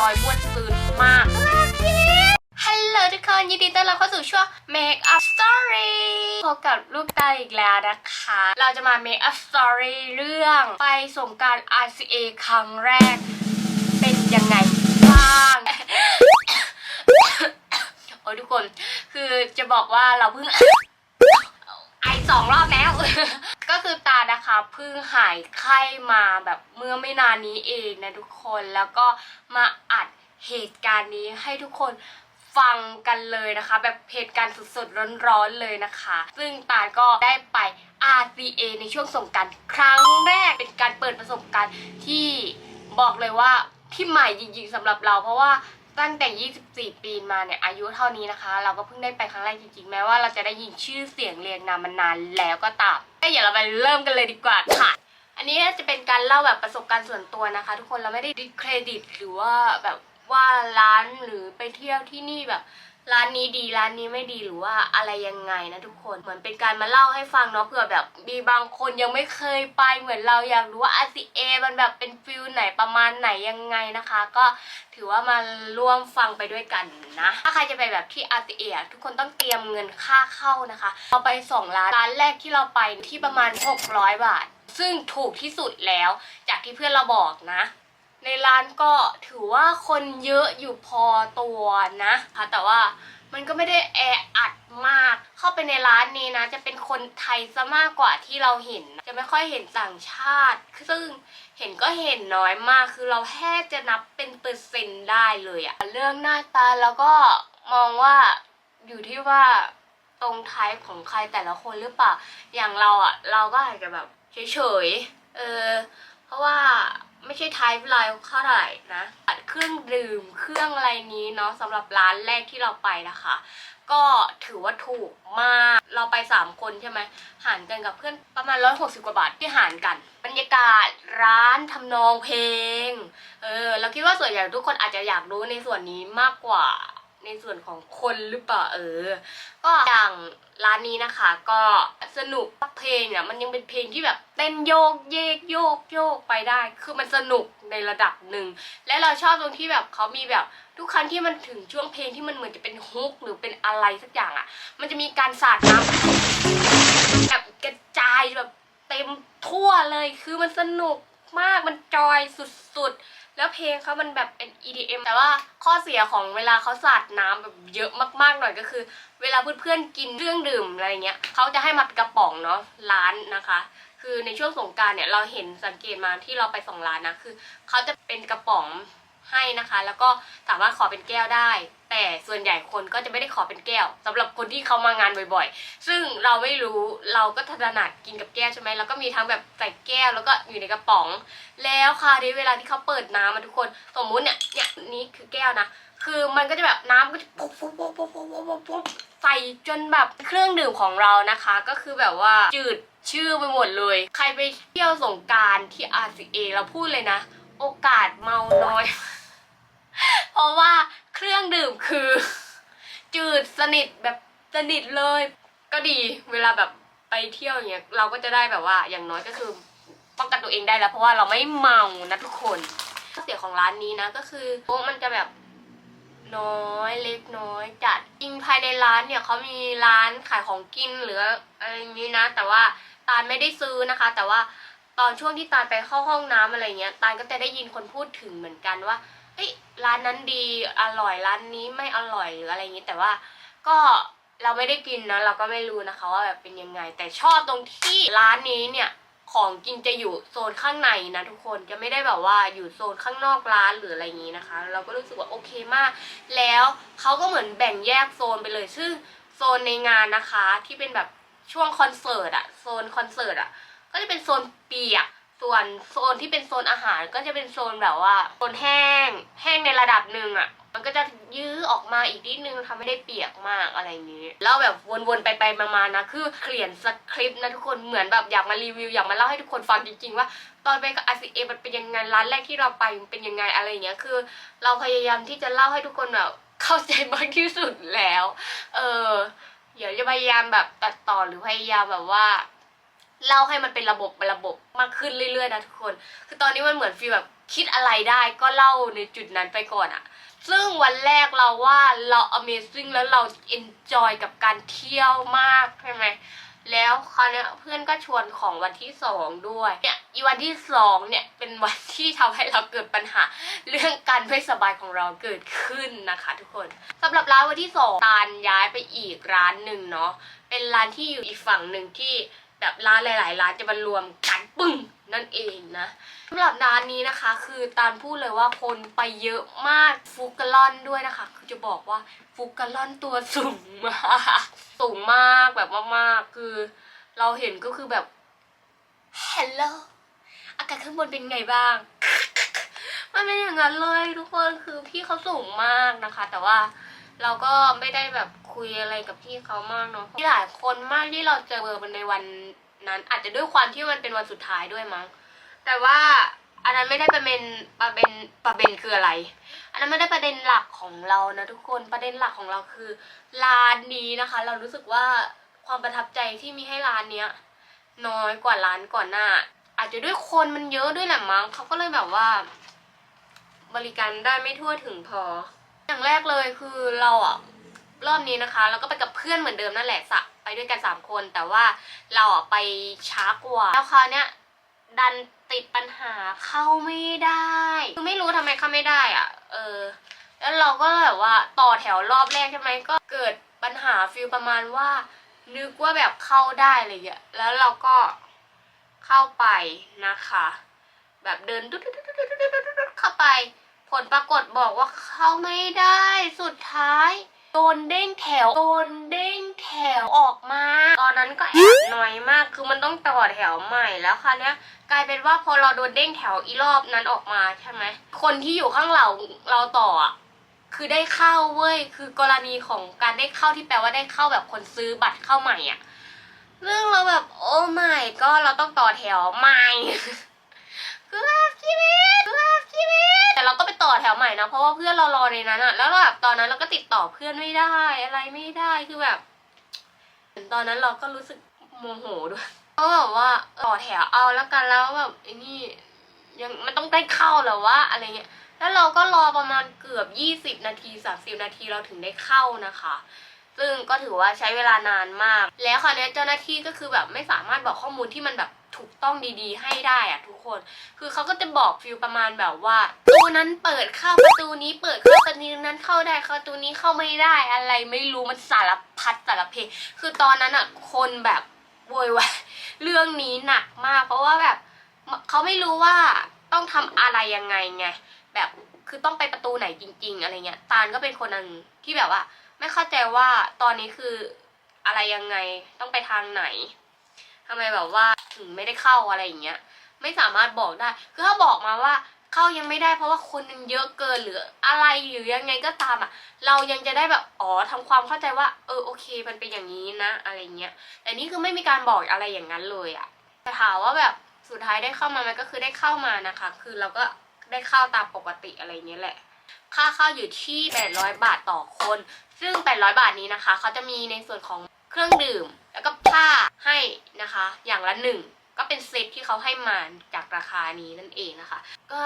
จอยม่วนซื่นมากฮัลโหลทุกคนยินดีต้อนรับเข้าสู่ช่วง Make Up Story พบกับลูกตาอีกแล้วนะคะ เราจะมา Make Up Story เรื่องไปสงการ RCA ครั้งแรก เป็นยังไงบ้างโอ้ยทุกคนคือจะบอกว่าเราเพิ่งไอสองรอบแล้ว ก็คือตานะคะเพิ่งหายไข้มาแบบเมื่อไม่นานนี้เองนะทุกคนแล้วก็มาอัดเหตุการณ์นี้ให้ทุกคนฟังกันเลยนะคะ แบบเหตุการณ์สดๆร้อนๆเลยนะคะ ซึ่งตาก็ได้ไป RCA ในช่วงสงการครั้งแรกเป็นการเปิดประสบการณ์ที่บอกเลยว่าที่ใหม่จริงๆสำหรับเราเพราะว่า ตั้งแต่ 24 ปีมาเนี่ยอายุเท่านี้นะคะ เราก็เพิ่งได้ไปครั้งแรกจริงๆ แม้ว่าเราจะได้ยินชื่อเสียงเรียงนามมานานแล้วก็ตามก็อย่าเราไปเริ่มกันเลยดีกว่าค่ะ อันนี้จะเป็นการเล่าแบบประสบการณ์ส่วนตัวนะคะ ทุกคนเราไม่ได้ดิสเครดิตหรือว่าแบบว่าร้านหรือไปเที่ยวที่นี่แบบร้านนี้ดีร้านนี้ไม่ดีหรือว่าอะไรยังไงนะทุกคนเหมือนเป็นการมาเล่าให้ฟังเนาะเผื่อแบบมีบางคนยังไม่เคยไปเหมือนเราอยากรู้ว่า RCA มันแบบเป็นฟิลไหนประมาณไหนยังไงนะคะ ก็ถือว่ามาร่วมฟังไปด้วยกันนะถ้าใครจะไปแบบที่ RCA อทุกคนต้องเตรียมเงินค่าเข้านะคะเราไปสองร้านร้านแรกที่เราไปที่ประมาณ 600 บาท ซึ่งถูกที่สุดแล้วจากที่เพื่อนเราบอกนะ ในร้านก็ถือว่าคนเยอะอยู่พอตัวนะคะแต่ว่ามันก็ไม่ได้แออัดมาก เข้าไปในร้านนี้นะ จะเป็นคนไทยซะมากกว่าที่เราเห็น จะไม่ค่อยเห็นต่างชาติ ซึ่งเห็นก็เห็นน้อยมาก คือเราแทบจะนับเป็นเปอร์เซ็นต์ได้เลยอะเรื่องหน้าตาแล้วก็มองว่าอยู่ที่ว่าตรงไทป์ของใครแต่ละคนหรือเปล่า อย่างเราอะเราก็อาจจะแบบเฉยๆ เออ เพราะว่า ไม่ใช่ไทป์ไลน์เท่าไหร่นะเครื่องดื่มเครื่องอะไรนี้เนาะสำหรับร้านแรกที่เราไปนะคะ ก็ถือว่าถูกมากเราไป 3 คนใช่ไหมหารกันกับเพื่อนประมาณ 160 กว่าบาทที่หารกัน บรรยากาศร้านทำนองเพลงเออเราคิดว่าส่วนใหญ่ทุกคนอาจจะอยากรู้ในส่วนนี้มากกว่า ในส่วนของคนหรือเปล่าเออ ก็อย่างร้านนี้นะคะ ก็สนุกเพลงเนี่ยมันยังเป็นเพลงที่แบบเต้นโยกเยกโยกโยกไปได้ คือมันสนุกในระดับหนึ่ง และเราชอบตรงที่แบบเขามีแบบทุกครั้งที่มันถึงช่วงเพลงที่มันเหมือนจะเป็นฮุกหรือเป็นอะไรสักอย่างอะ่ะ มันจะมีการสาดน้ำแบบกระจายแบบเต็มทั่วเลย คือมันสนุก มาก มันจอยสุดๆ แล้วเพลงเขามันแบบเป็น EDM แต่ว่าข้อเสียของเวลาเขาสาดน้ำแบบเยอะมากๆหน่อยก็คือ เวลาเพื่อนๆกินเครื่องดื่มอะไรเงี้ยเขาจะให้มาเป็นกระป๋องเนาะร้านนะคะ คือในช่วงสงการเนี่ยเราเห็นสังเกตมาที่เราไปสองร้านนะคือเขาจะเป็นกระป๋องให้นะคะ แล้วก็สามารถขอเป็นแก้วได้ แต่ส่วนใหญ่คนก็จะไม่ได้ขอเป็นแก้ว สำหรับคนที่เขามางานบ่อยๆ ซึ่งเราไม่รู้เราก็ถนัดกินกับแก้วใช่ไหมแล้วก็มีทั้งแบบใส่แก้วแล้วก็อยู่ในกระป๋อง แล้วค่ะนี่เวลาที่เขาเปิดน้ำมาทุกคนสมมุติเนี่ยเนี่ยนี่คือแก้วนะคือมันก็จะแบบน้ำก็จะปุ๊บปุ๊บปุ๊บปุ๊บปุ๊บปุ๊บใส่จนแบบเครื่องดื่มของเรานะคะ ก็คือแบบว่าจืดชื่อไปหมดเลย ใครไปเที่ยวสงการที่ RCA เราพูดเลยนะ โอกาสเมาน้อย เพราะว่า เครื่องดื่มคือ จืดสนิทแบบสนิทเลย ก็ดีเวลาแบบไปเที่ยวอย่างเงี้ยเราก็จะได้แบบว่าอย่างน้อยก็คือป้องกันตัวเองได้แล้วเพราะว่าเราไม่เมานะทุกคนข้อเสียของร้านนี้นะก็คือโต๊ะมันจะแบบน้อยเล็กน้อยจัดจริงภายในร้านเนี่ยเขามีร้านขายของกินหรืออะไรอย่างนี้นะ แต่ว่าตาลไม่ได้ซื้อนะคะ แต่ว่าตอนช่วงที่ตาลไปเข้าห้องน้ำอะไรเงี้ยตาลก็จะได้ยินคนพูดถึงเหมือนกันว่า ฮ้ยร้านนั้นดีอร่อยร้านนี้ไม่อร่อยหรืออะไรอย่างนี้แต่ว่าก็เราไม่ได้กินนะ เราก็ไม่รู้นะคะว่าแบบเป็นยังไง แต่ชอบตรงที่ร้านนี้เนี่ยของกินจะอยู่โซนข้างในนะทุกคนจะไม่ได้แบบว่าอยู่โซนข้างนอกร้านหรืออะไรอย่างนี้นะคะ เราก็รู้สึกว่าโอเคมาก แล้วเขาก็เหมือนแบ่งแยกโซนไปเลยซึ่งโซนในงานนะคะที่เป็นแบบช่วงคอนเสิร์ตอะโซนคอนเสิร์ตอะก็จะเป็นโซนเปียก ส่วนโซนที่เป็นโซนอาหารก็จะเป็นโซนแบบว่าโซนแห้ง แห้งในระดับหนึ่งอะมันก็จะยื้อออกมาอีกนิดนึงทำให้ได้เปียกมากอะไรอย่างนี้ แล้วแบบวนๆไปไปๆมาๆนะ คือเขียนสคริปต์นะทุกคนเหมือนแบบอยากมารีวิวอยากมาเล่าให้ทุกคนฟังจริงๆว่า ตอนไปกับ RCA มันเป็นยังไงร้านแรกที่เราไปมันเป็นยังไงอะไรอย่างเงี้ยคือ เราพยายามที่จะเล่าให้ทุกคนแบบเข้าใจมากที่สุดแล้ว เออเดี๋ยวจะพยายามแบบตัดต่อหรือพยายามแบบว่า เล่าให้มันเป็นระบบเป็นระบบมากขึ้นเรื่อยๆนะทุกคน คือตอนนี้มันเหมือนฟีลแบบคิดอะไรได้ก็เล่าในจุดนั้นไปก่อนอะซึ่งวันแรกเราว่าเรา Amazing แล้วเรา enjoy กับการเที่ยวมากใช่ไหมแล้วคราวเนี้ยเพื่อนก็ชวนของวันที่สองด้วยเนี่ยอีวันที่สองเนี่ยเป็นวันที่ทำให้เราเกิดปัญหา เรื่องการไม่สบายของเราเกิดขึ้นนะคะ ทุกคนสำหรับร้านวันที่สองตาลย้ายไปอีกร้านหนึ่งเนาะเป็นร้านที่อยู่อีกฝั่งหนึ่งที่ แบบร้านหลาย ๆ ร้านจะมารวมกันปึ้งนั่นเองนะสำหรับร้านนี้นะคะ คือตาลพูดเลยว่าคนไปเยอะมากฟุกกะลอนด้วยนะคะ คือจะบอกว่าฟุกกะลอนตัวสูงมากสูงมากแบบมากๆ คือเราเห็นก็คือแบบ Hello อากาศข้างบนเป็นไงบ้าง มันเป็นอย่างนั้นเลยทุกคนคือพี่เขาสูงมากนะคะ แต่ว่า เราก็ไม่ได้แบบคุยอะไรกับพี่เขามากเนาะที่หลายคนมากที่เราเจอมันในวันนั้น อาจจะด้วยความที่มันเป็นวันสุดท้ายด้วยมั้ง แต่ว่าอันนั้นไม่ได้ประเด็นประเด็นประเด็นคืออะไร อันนั้นไม่ได้ประเด็นหลักของเรานะทุกคนประเด็นหลักของเราคือร้านนี้นะคะ เรารู้สึกว่าความประทับใจที่มีให้ร้านเนี้ยน้อยกว่าร้านก่อนหน้า อาจจะด้วยคนมันเยอะด้วยแหละมั้งเขาก็เลยแบบว่า บริการได้ไม่ทั่วถึงพอ อย่างแรกเลยคือเราอะรอบนี้นะคะ เราก็ไปกับเพื่อนเหมือนเดิมนั่นแหละสะไปด้วยกันสามคน แต่ว่าเราอะไปช้ากว่าแล้วคราวเนี้ยดันติดปัญหาเข้าไม่ได้ คือไม่รู้ทำไมเข้าไม่ได้อะ เออ แล้วเราก็แบบว่าต่อแถวรอบแรกใช่ไหมก็เกิดปัญหาฟิลประมาณว่า นึกว่าแบบเข้าได้อะไรอย่างเงี้ยแล้วเราก็เข้าไปนะคะ แบบเดินดุดๆๆๆๆเข้าไป ผลปรากฏบอกว่าเข้าไม่ได้สุดท้ายโดนเด้งแถวโดนเด้งแถวออกมา ตอนนั้นก็แอบน้อยมาก คือมันต้องต่อแถวใหม่แล้วคราวเนี้ยกลายเป็นว่าพอเราโดนเด้งแถวอีรอบนั้นออกมาใช่ไหมคนที่อยู่ข้างเราเราต่ออะคือได้เข้าเว้ยคือกรณีของการได้เข้าที่แปลว่าได้เข้าแบบคนซื้อบัตรเข้าใหม่อะเรื่องเราแบบโอ้ไม่ก็เราต้องต่อแถวใหม่คือแบบชีวิตคือแบบ ชีวิตแต่เราก็ไปต่อแถวใหม่นะเพราะว่าเพื่อนเรารอในนั้นอะแล้วแบบตอนนั้นเราก็ติดต่อเพื่อนไม่ได้อะไรไม่ได้คือแบบตอนนั้นเราก็รู้สึกโมโหด้วยก็แบบว่าต่อแถวเอาแล้วกันแล้วแบบไอ้นี่ยังมันต้องได้เข้าหรอวะอะไรเงี้ยแล้วเราก็รอประมาณเกือบยี่สิบนาทีสามสิบนาทีเราถึงได้เข้านะคะ ซึ่งก็ถือว่าใช้เวลานานมาก แล้วคราวเนี้ยเจ้าหน้าที่ก็คือแบบไม่สามารถบอกข้อมูลที่มันแบบ ถูกต้องดีๆ ให้ได้อะทุกคน คือเขาก็จะบอกฟิลประมาณแบบว่าประตูนั้นเปิดเข้าประตูนี้เปิดเข้าประตูนั้นเข้าได้ประตูนี้เข้าไม่ได้อะไรไม่รู้มันสารพัดสารเพคือตอนนั้นอะคนแบบโวยวายเรื่องนี้หนักมาก เพราะว่าแบบเขาไม่รู้ว่าต้องทำอะไรยังไงไงแบบคือต้องไปประตูไหนจริง ๆ อะไรเงี้ยตาลก็เป็นคนหนึ่งที่แบบว่า ไม่เข้าใจว่าตอนนี้คืออะไรยังไงต้องไปทางไหน ทำไมแบบว่าถึงไม่ได้เข้าอะไรอย่างเงี้ย ไม่สามารถบอกได้ คือถ้าบอกมาว่าเข้ายังไม่ได้เพราะว่าคนมันเยอะเกินหรืออะไรหรือยังไงก็ตามอะ เรายังจะได้แบบอ๋อทำความเข้าใจว่า เออโอเค มันเป็นอย่างนี้นะ อะไรเงี้ยแต่นี่คือไม่มีการบอกอะไรอย่างนั้นเลยอะแต่ถามว่าแบบสุดท้ายได้เข้ามามันก็คือได้เข้ามานะคะ คือเราก็ได้เข้าตามปกติอะไรเงี้ยแหละ ค่าเข้าอยู่ที่ 800 บาทต่อคน ซึ่ง 800 บาทนี้นะคะเขาจะมีในส่วนของ เครื่องดื่ม แล้วก็ผ้าให้นะคะ อย่างละหนึ่งก็เป็นเซตที่เขาให้มาจากราคานี้นั่นเองนะคะ ก็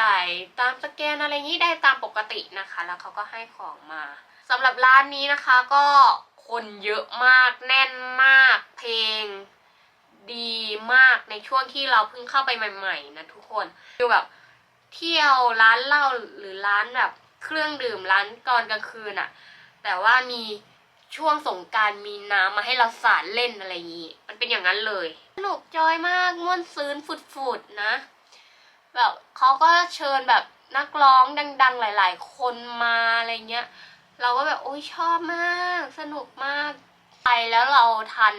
จ่ายตามสแกนอะไรอย่างนี้ได้ตามปกตินะคะ แล้วเขาก็ให้ของมาสำหรับร้านนี้นะคะก็คนเยอะมากแน่นมากเพลงดีมากในช่วงที่เราเพิ่งเข้าไปใหม่ ๆ นะทุกคนคือแบบเที่ยวร้านเหล้าหรือร้านแบบเครื่องดื่มร้านตอนกลางคืนอะแต่ว่ามี ช่วงสงการมีน้ำมาให้เราสาดเล่นอะไรอย่างนี้ มันเป็นอย่างนั้นเลย สนุกจอยมากม่วนซื้นฟุดๆนะ แบบเขาก็เชิญแบบนักร้องดัง ๆ หลาย ๆ คนมาอะไรเงี้ย เราก็แบบโอ้ยชอบมาก สนุกมาก ไปแล้วเราทัน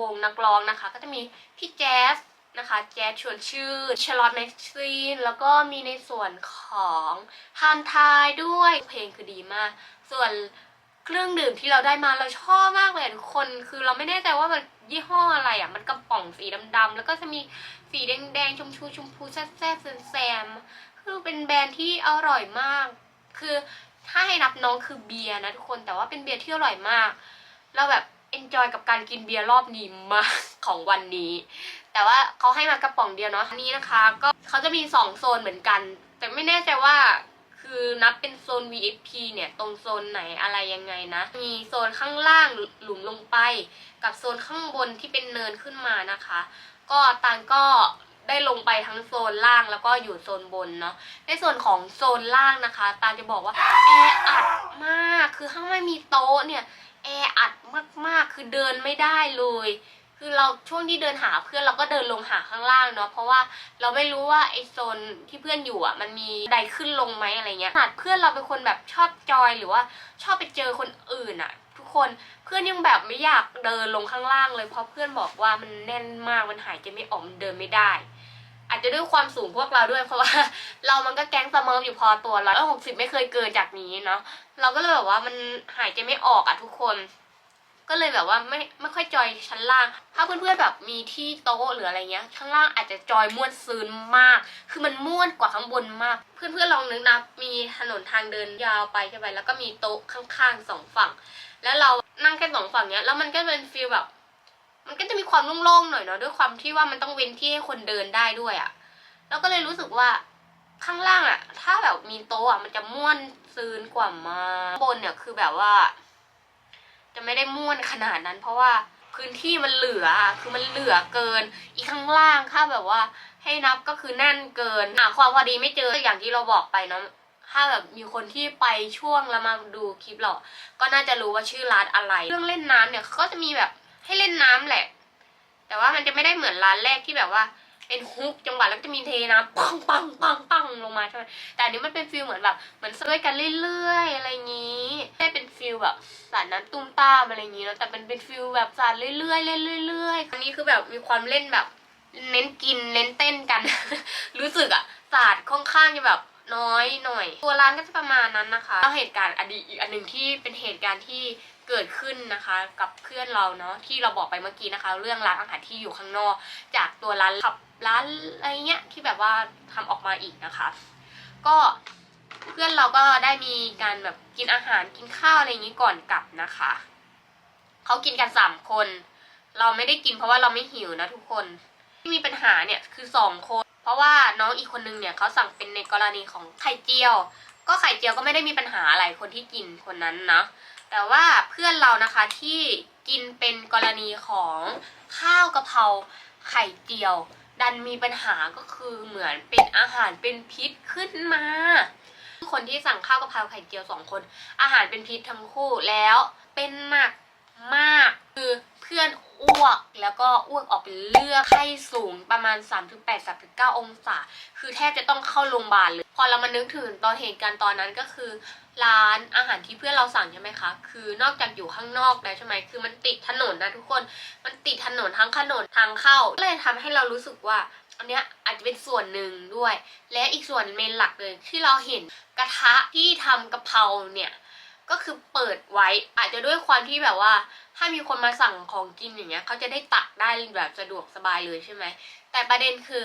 วงนักร้องนะคะ ก็จะมีพี่แจ๊สนะคะ แจ๊สชวนชื่อชลอตแม็กซีน แล้วก็มีในส่วนของฮันทายด้วย เพลงคือดีมาก ส่วน เครื่องดื่มที่เราได้มาเราชอบมากเลยทุกคน คือเราไม่แน่ใจว่ามันยี่ห้ออะไรอะ มันกระป๋องสีดำๆแล้วก็จะมีสีแดงๆชมพูชมพูแซ่บๆแซมๆคือเป็นแบรนด์ที่อร่อยมาก คือถ้าให้นับน้องคือเบียร์นะทุกคน แต่ว่าเป็นเบียร์ที่อร่อยมาก เราแบบ enjoy กับการกินเบียร์รอบนี้มากของวันนี้ แต่ว่าเขาให้มากระป๋องเดียวเนาะ อันนี้นะคะ ก็เขาจะมีสองโซนเหมือนกัน แต่ไม่แน่ใจว่า คือนับเป็นโซน VIP เนี่ยตรงโซนไหนอะไรยังไงนะ มีโซนข้างล่างหลุมลงไป กับโซนข้างบนที่เป็นเนินขึ้นมานะคะ ก็ตางก็ได้ลงไปทั้งโซนล่างแล้วก็อยู่โซนบนเนาะ ในส่วนของโซนล่างนะคะ ตาลจะบอกว่าแออัดมาก คือข้างไม่มีโต๊ะเนี่ยแออัดมากๆ คือเดินไม่ได้เลย คือเราช่วงที่เดินหาเพื่อนเราก็เดินลงหาข้างล่างเนาะเพราะว่าเราไม่รู้ว่าไอโซนที่เพื่อนอยู่อะมันมีใดขึ้นลงไหมอะไรเงี้ยขนาดเพื่อนเราเป็นคนแบบชอบจอยหรือว่าชอบไปเจอคนอื่นอะ ทุกคนเพื่อนยังแบบไม่อยากเดินลงข้างล่างเลยเพราะเพื่อนบอกว่ามันแน่นมากมันหายใจไม่ออกมันเดินไม่ได้ อาจจะด้วยความสูงพวกเราด้วยเพราะว่า เรามันก็แก๊งสเมิร์ฟอยู่พอตัวร้อยหกสิบไม่เคยเกินจากนี้เนาะเราก็เลยแบบว่ามันหายใจไม่ออกอะทุกคน ก็เลยแบบว่าไม่ไม่ค่อยจอยชั้นล่าง ถ้าเพื่อนๆแบบมีที่โต๊ะหรืออะไรเงี้ยข้างล่างอาจจะจอยม่วนซืนมาก คือมันม่วนกว่าข้างบนมาก เพื่อนๆลองนึกนะมีถนนทางเดินยาวไปใช่ไหมแล้วก็มีโต๊ะข้างๆสองฝั่ง แล้วเรานั่งแค่สองฝั่งเนี้ยแล้วมันก็เป็นฟีลแบบ มันก็จะมีความโล่งๆหน่อยเนาะด้วยความที่ว่ามันต้องเว้นที่ให้คนเดินได้ด้วยอะ่ะแล้วก็เลยรู้สึกว่าข้างล่างอะ่ะ ถ้าแบบมีโต๊ะอะมันจะม่วนซืนกว่ามาข้างบนเนี่ยคือแบบว่า จะไม่ได้ม่วนขนาดนั้น เพราะว่าพื้นที่มันเหลือคือมันเหลือเกิน อีกข้างล่างถ้าแบบว่า ให้นับก็คือแน่นเกินอะความพอดีไม่เจออย่างที่เราบอกไปเนาะถ้าแบบมีคนที่ไปช่วงแล้วมาดูคลิปเราก็น่าจะรู้ว่าชื่อร้านอะไร เรื่องเล่นน้ำเนี่ยก็จะมีแบบให้เล่นน้ำแหละ แต่ว่ามันจะไม่ได้เหมือนร้านแรกที่แบบว่า เป็นฮุกจังหวะแล้วก็จะมีเทน้ำปังปังปังปังลงมาใช่ไหมแต่อันนี้มันเป็นฟิลเหมือนแบบเหมือนช่วยกันเรื่อยๆอะไรอย่างนี้ไม่เป็นฟิลแบบสาดน้ำตุ้มตามอะไรอย่างนี้แล้วแต่เป็นเป็นฟิลแบบสาดเรื่อยๆเล่นเรื่อยๆอันนี้คือแบบมีความเล่นแบบ เน้นกินเน้นเต้นกัน รู้สึกอะศาสตร์ค่อนข้างจะแบบน้อยหน่อย ตัวร้านก็จะประมาณนั้นนะคะแล้วเหตุการณ์อดีตอีกอันหนึ่งที่เป็นเหตุการณ์ที่ เกิดขึ้นนะคะกับเพื่อนเราเนาะที่เราบอกไปเมื่อกี้นะคะ เรื่องร้านอาหารที่อยู่ข้างนอก จากตัวร้านขับร้านอะไรเงี้ยที่แบบว่าทำออกมาอีกนะคะ ก็เพื่อนเราก็ได้มีการแบบกินอาหารกินข้าวอะไรอย่างนี้ก่อนกลับนะคะเขากินกันสามคน เราไม่ได้กินเพราะว่าเราไม่หิวนะทุกคนที่มีปัญหาเนี่ยคือสองคน เพราะว่าน้องอีกคนนึงเนี่ยเขาสั่งเป็นในกรณีของไข่เจียว ก็ไข่เจียวก็ไม่ได้มีปัญหาอะไรคนที่กินคนนั้นนะ แต่ว่าเพื่อนเรานะคะที่กินเป็นกรณีของข้าวกะเพราไข่เจียว ดันมีปัญหาก็คือเหมือนเป็นอาหารเป็นพิษขึ้นมา คนที่สั่งข้าวกะเพราไข่เจียวสองคน อาหารเป็นพิษทั้งคู่แล้วเป็นหนัก มาก คือเพื่อนอ้วกแล้วก็อ้วกออกเป็นเลือดไข้สูงประมาณ 3-8 3-9 องศา คือแทบจะต้องเข้าโรงพยาบาลเลย พอเรามานึกถึงตอนเหตุการณ์ตอนนั้นก็คือ ร้านอาหารที่เพื่อนเราสั่งใช่ไหมคะ คือนอกจากอยู่ข้างนอกแล้วใช่ไหมคือมันติดถนนนะทุกคน มันติดถนนทั้งถนนทางเข้าเลยทำให้เรารู้สึกว่าอันเนี้ยอาจจะเป็นส่วนหนึ่งด้วย และอีกส่วนเมนหลักเลยที่เราเห็นกระทะที่ทำกะเพราเนี่ย ก็คือเปิดไว้อาจจะด้วยความที่แบบว่า ถ้ามีคนมาสั่งของกินอย่างเงี้ยเขาจะได้ตักได้แบบสะดวกสบายเลยใช่ไหมแต่ประเด็นคือ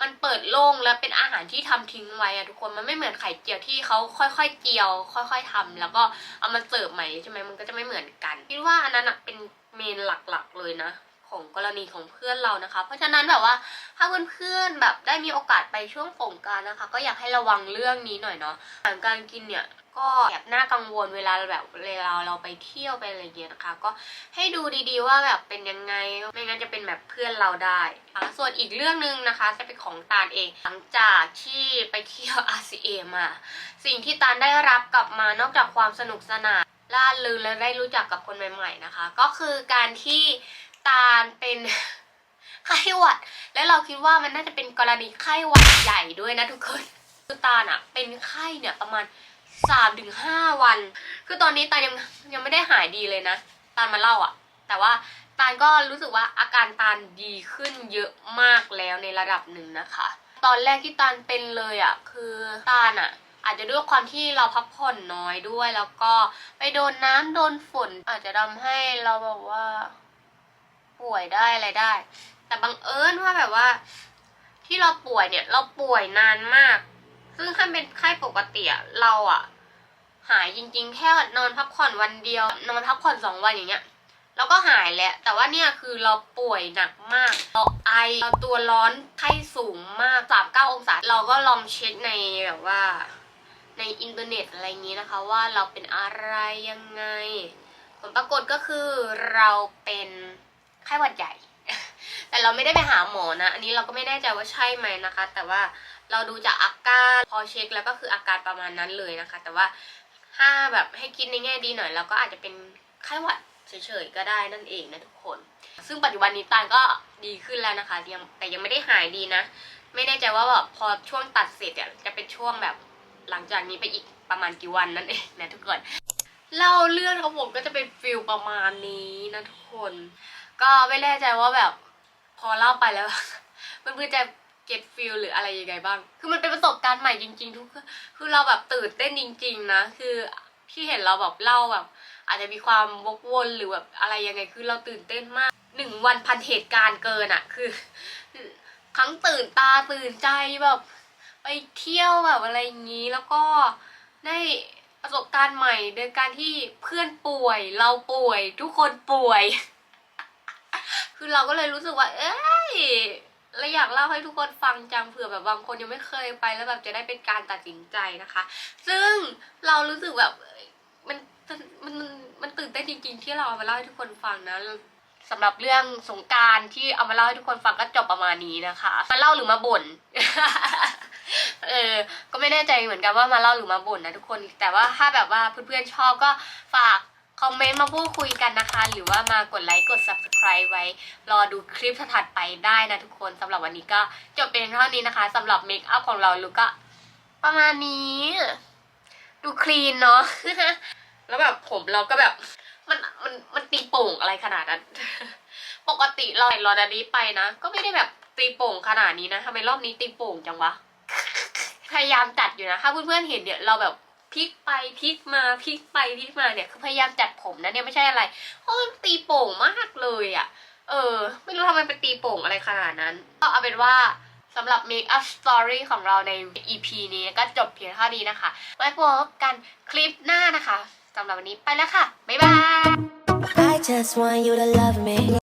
มันเปิดโล่งแล้วเป็นอาหารที่ทำทิ้งไว้อะทุกคนมันไม่เหมือนไข่เจียวที่เขาค่อยๆเจียว ค่อยๆทำแล้วก็เอามาเสิร์ฟใหม่ใช่ไหมมันก็จะไม่เหมือนกันคิดว่าอันนั้นเป็นเมนหลักๆเลยนะของกรณีของเพื่อนเรานะคะ เพราะฉะนั้นแบบว่าถ้าเพื่อนๆแบบได้มีโอกาสไปช่วงสงการนะคะ ก็อยากให้ระวังเรื่องนี้หน่อยเนาะอาหารการกินเนี่ย ก็แอบน่ากังวลเวลาแบบเวลาเราไปเที่ยวไปอะไรเงี้ยนะคะ ก็ให้ดูดีๆว่าแบบเป็นยังไง ไม่งั้นจะเป็นแบบเพื่อนเราได้อะส่วนอีกเรื่องหนึ่งนะคะจะเป็นของตาลเอง หลังจากที่ไปเที่ยว RCA มาสิ่งที่ตาลได้รับกลับมานอกจากความสนุกสนานล่าเริงและได้รู้จักกับคนใหม่ ๆนะคะ ก็คือการที่ตาลเป็นไข้หวัด และเราคิดว่ามันน่าจะเป็นกรณีไข้หวัดใหญ่ด้วยนะทุกคนคือตาลอะเป็นไข้เนี่ยประมาณ สามถึงห้าวัน คือตอนนี้ตายังยังไม่ได้หายดีเลยนะตาลมาเล่าอะแต่ว่าตาลก็รู้สึกว่าอาการตาลดีขึ้นเยอะมากแล้วในระดับหนึ่งนะคะ ตอนแรกที่ตาลเป็นเลยอะคือตาลอะอาจจะด้วยความที่เราพักผ่อนน้อยด้วย แล้วก็ไปโดนน้ำโดนฝน อาจจะทำให้เราแบบว่า ป่วยได้อะไรได้ แต่บังเอิญว่าแบบว่า ที่เราป่วยเนี่ย เราป่วยนานมาก ซึ่งถ้าเป็นไข้ปกติเราอะ หายจริงๆ แค่นอนพักผ่อนวันเดียว นอนพักผ่อนสองวันอย่างเงี้ยแล้วก็หายแหละแต่ว่าเนี่ยคือเราป่วยหนักมากเราไอเราตัวร้อนไข้สูงมากสามเก้าองศาเราก็ลองเช็คในแบบว่า ในอินเทอร์เน็ตอะไรงี้นะคะ ว่าเราเป็นอะไรยังไง ผลปรากฏก็คือเราเป็นไข้หวัดใหญ่ แต่เราไม่ได้ไปหาหมอนะ อันนี้เราก็ไม่แน่ใจว่าใช่ไหมนะคะ แต่ว่าเราดูจากอาการพอเช็คแล้วก็คืออาการประมาณนั้นเลยนะคะ แต่ว่า ถ้าแบบให้คิดในแง่ดีหน่อยเราก็อาจจะเป็นไข้หวัดเฉยๆก็ได้นั่นเองนะทุกคน ซึ่งปัจจุบันนี้ตาลก็ดีขึ้นแล้วนะคะยังแต่ยังไม่ได้หายดีนะ ไม่แน่ใจว่าแบบพอช่วงตัดเสร็จจะเป็นช่วงแบบหลังจากนี้ไปอีกประมาณกี่วันนั่นเองนะทุกคนเล่าเรื่องของผมก็จะเป็นฟิลประมาณนี้นะทุกคน ก็ไม่แน่ใจว่าแบบพอเล่าไปแล้วเพื่อนๆจะ เก็ตฟิลหรืออะไรยังไงบ้าง คือมันเป็นประสบการณ์ใหม่จริง ๆ ทุก คือเราแบบตื่นเต้นจริง ๆ นะ คือพี่เห็นเราแบบเล่าแบบ อาจจะมีความวกวนหรือแบบอะไรยังไง คือเราตื่นเต้นมากหนึ่งวันพันเหตุการณ์เกินอะคือทั้งตื่นตาตื่นใจแบบ ไปเที่ยวแบบอะไรอย่างนี้แล้วก็ได้ประสบการณ์ใหม่โดยการที่เพื่อนป่วย เราป่วย ทุกคนป่วย คือเราก็เลยรู้สึกว่า เอ้ย เราอยากเล่าให้ทุกคนฟังจังเผื่อแบบบางคนยังไม่เคยไปแล้วแบบจะได้เป็นการตัดสินใจนะคะ ซึ่งเรารู้สึกแบบมันมันมันตื่นเต้นจริง ๆ ที่เราเอามาเล่าให้ทุกคนฟังนะสำหรับเรื่องสงการที่เอามาเล่าให้ทุกคนฟังก็จบประมาณนี้นะคะ มาเล่าหรือมาบ่นเออ ก็ไม่แน่ใจเหมือนกันว่ามาเล่าหรือมาบ่นนะทุกคน แต่ว่าถ้าแบบว่าเพื่อนๆชอบก็ฝาก คอมเมนต์มาพูดคุยกันนะคะ หรือว่ามากดไลค์กด subscribe ไว้ รอดูคลิปถัดไปได้นะทุกคนสำหรับวันนี้ก็จบเป็นเท่านี้นะคะสำหรับเมคอัพของเราลุกก็ประมาณนี้ ดูคลีนเนาะแล้วแบบผมเราก็แบบมันมันมันตีโป่งอะไรขนาดนั้น ปกติเราเห็นรอดานี้ไปนะ ก็ไม่ได้แบบตีโป่งขนาดนี้นะทำไมรอบนี้ตีโป่งจังวะ พยายามจัดอยู่นะ ถ้าเพื่อนๆเห็นเนี่ยเราแบบ พลิกไปพลิกมาพลิกไปพลิกมาเนี่ยคือพยายามจัดผมนะเนี่ยไม่ใช่อะไรเพราะมันตีโป่งมากเลยอะ่ะ เออ ไม่รู้ทำไมไปตีโป่งอะไรขนาดนั้น ก็เอาเป็นว่าสำหรับ Make Up Story ของเราใน EP นี้ก็จบเพียงเท่านี้นะคะ ไว้พบกันคลิปหน้านะคะสำหรับวันนี้ไปแล้วค่ะ บ๊ายบาย I just want you to love me.